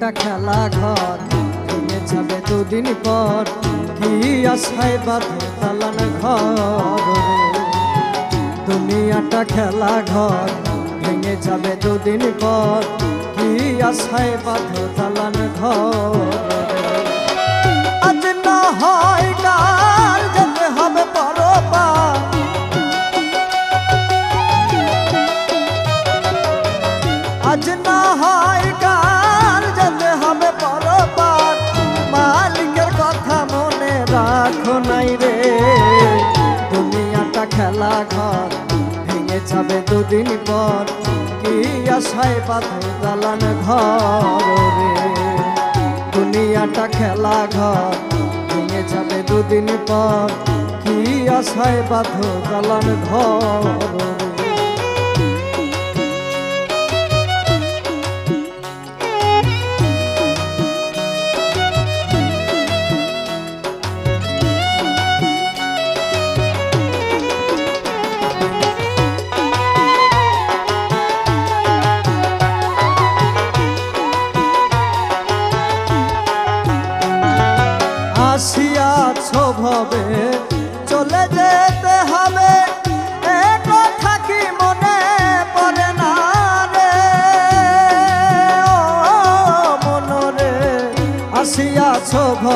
খেলা ঘর। ভেঙে যাবে দুদিন পর। কি আশায় বাঁধো দালান ঘর দুনিয়াটা খেলা ঘর, ভেঙে যাবে দুদিন পর। কি আশায় বাঁধো দালান ঘর। আজ না হয় কাল যেতে হবে পরপার। আজ না হয় খেলা ঘর, ভেঙে যাবে দুদিন পর। কি আশায় বাঁধো দালান ঘর রে? দুনিয়াটা খেলা ঘর, ভেঙে যাবে দুদিন পর। কি আশায় বাঁধো দালান ঘর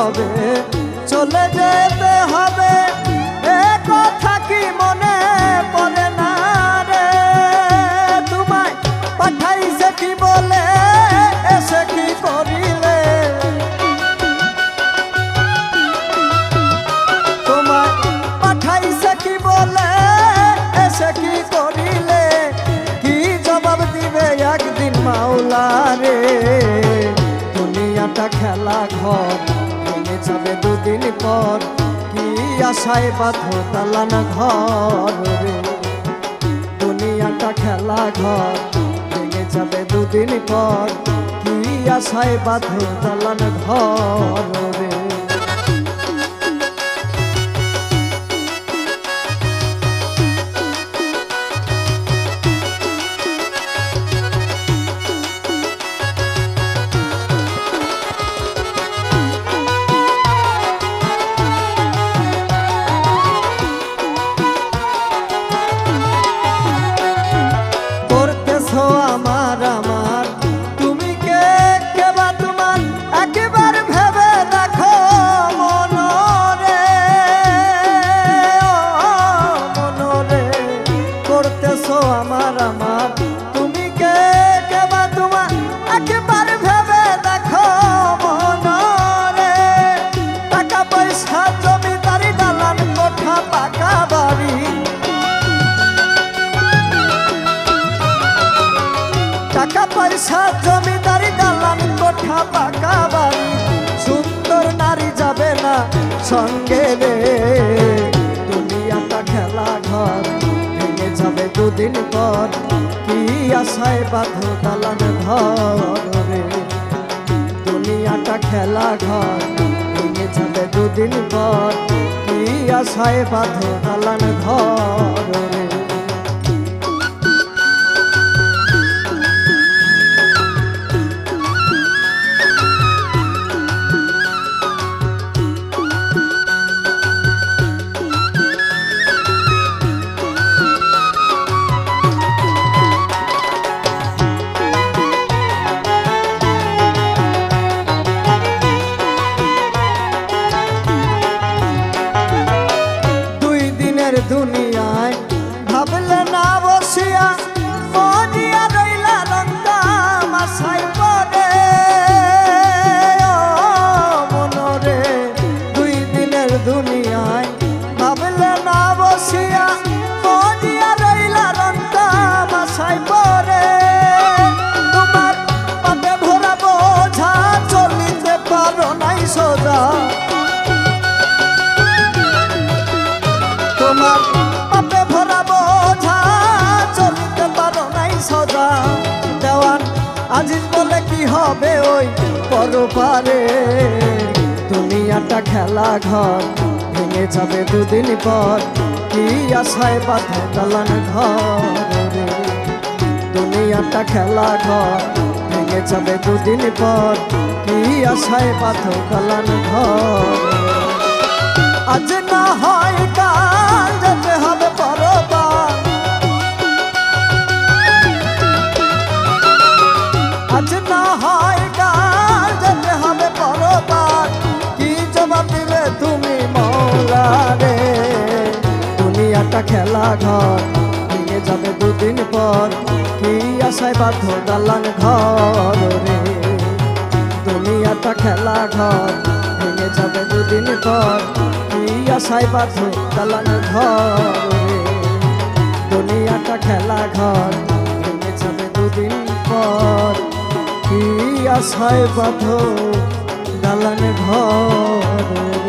ভবে চলে যেতে হবে। এ কথা কি মনে পড়ে না রে? তোমায় পাঠাইছে কি বলে? এসে কি করিলে? তোমার পাঠাইছে কি বলে? এসে কি করিলে? কি জবাব দিবে একদিন মাওলা রে? দুনিয়াটা খেলা ঘর যাবে দুদিন পর। কি আশায় বাঁধো না ঘর দুনিয়াটা খেলা ঘর, ভেঙে যাবে দুদিন পর। কি আশায় বাঁধো না ঘর পয়সা জমিদারি দালান কোঠা পাকা বাড়ি। সুন্দর নারী যাবে না সঙ্গে রে। দুনিয়াটা খেলা ঘর, ভেঙে যাবে দুদিন পর। কি আশায় বাঁধো দালান ঘর রে। দুনিয়াটা খেলা ঘর, ভেঙে যাবে দুদিন পর। কি আশায় বাঁধো দালান ঘর রে। দিনের দুনিয়ায়। ভাবলে না বসিয়া মনিয়া রইলা রঙ্গা দুই দিনের দুনিয়ায়। ভাবলে না বসিয়া মনিয়া রইলা রঙ্গা মাসাই পড়ে। তোমার পাতে বোঝা চলিতে পারো নাই সদা দেওয়ান। আজিজ বলে, কি হবে ওই পরপারে? দুনিয়াটা খেলা ঘর, ভেঙে যাবে দুদিন পর। কি আশায় বাঁধে দালান ঘর? দুনিয়াটা খেলা ঘর, ভেঙে যাবে দুদিন পর। কি আশায় পাথো দালান ঘর? আজ না হয় কাল যেতে হবে ঘর ভেঙে যাবে দুদিন পর। কি আশায় বাধ্য দালান ঘর রে? দুনিয়াটা খেলা ঘর, ভেঙে যাবে দুদিন পর। কি আশায় বাধ্য দালান ঘর রে? দুনিয়াটা খেলা ঘর, ভেঙে যাবে দুদিন পর। কি আশায় বাঁধো দালান ঘর